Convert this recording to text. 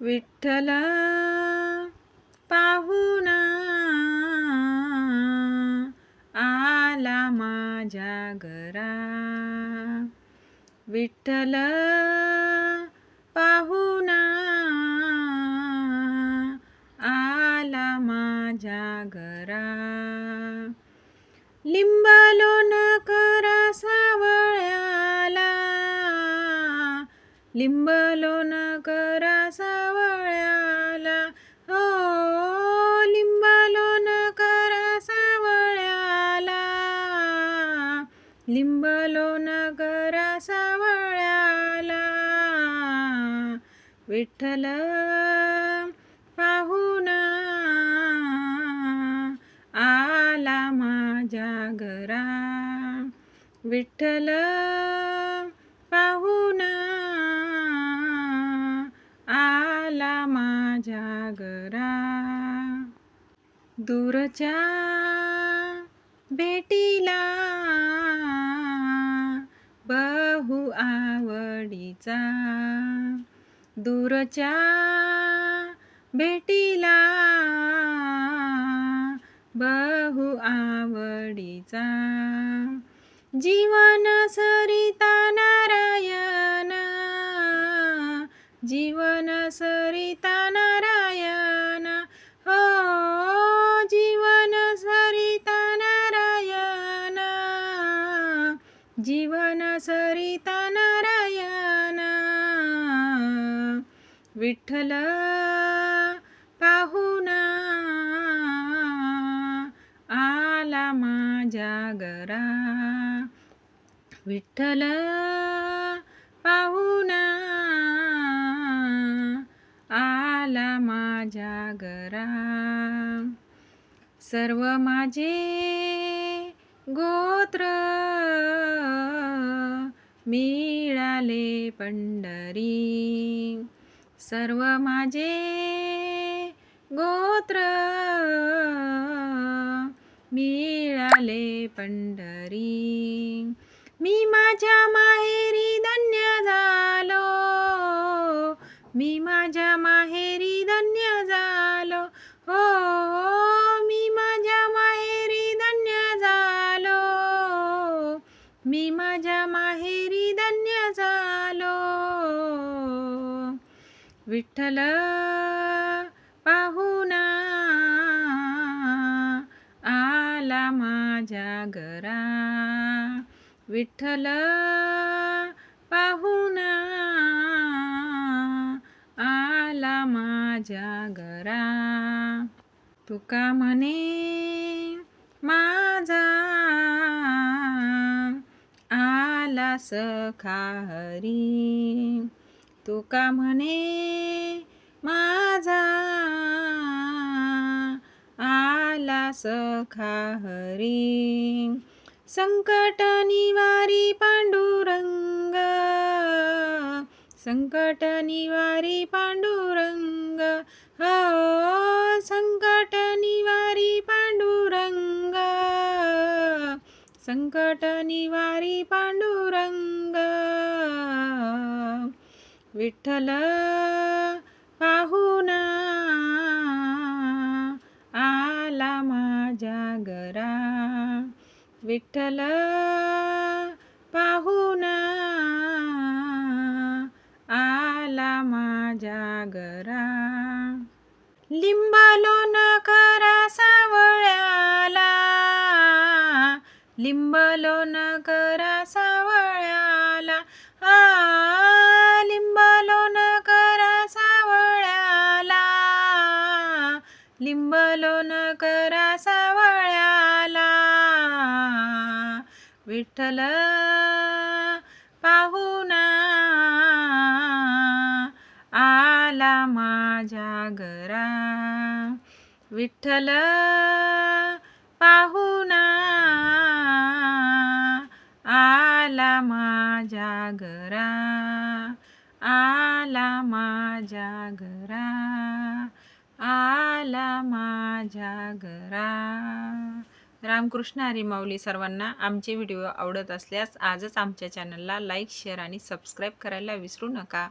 विठ्ठल पाहुना आला माझ्या घरा. विठ्ठल पाहुना आला माझ्या घरा. लिंबालोन लिंबलोन करा सावळ्याला. हो लिंबलोन करा सावळ्याला. लिंबलोन करा सावळ्याला. विठ्ठल पाहुणा आला माझ्या घरा. विठ्ठल पाहुणा आला माझ्या घरा दूरच्या भेटीला बहु आवडीचा. दूरच्या भेटीला बहु आवडीचा. जीवन जीवन सरिता नारायण। विठ्ठल पाहुणा आला माझ्या घरा। विठ्ठल पाहुणा आला माझ्या घरा। सर्व माझे गोत्र मिळाले पंढरी. सर्व माझे गोत्र मिळाले पंढरी. मी माझ्या विठ्ठल पाहुना आला माझ्या घरा. विठ्ठल पाहुना आला माझ्या घरा. तुका म्हणे माझा आला सखा हरी. तुका म्हणे माझा आला सखा हरी? संकट निवारी पांडुरंग संकट निवारी पांडुरंग हो संकट निवारी पांडुरंग संकट निवारी पांडुरंग. विठ्ठल पाहुना आला माझ्या घरा. विठ्ठल पाहुना आला माझ्या घरा. लिंबालोन करा सावळ्याला. लिंबलोन करा सावळ्याला. आ लिंबलोन करा सावळ्याला. विठ्ठल पाहुना आला माझ्या घरा. विठ्ठल पाहुना आला माझ्या घरा. आला माझ्या घरा. आला माझ्या घरा. रामकृष्ण हरी माऊली सर्वांना आमचे व्हिडिओ आवडत असल्यास आजच आमच्या चॅनलला लाईक शेअर आणि सबस्क्राईब करायला विसरू नका.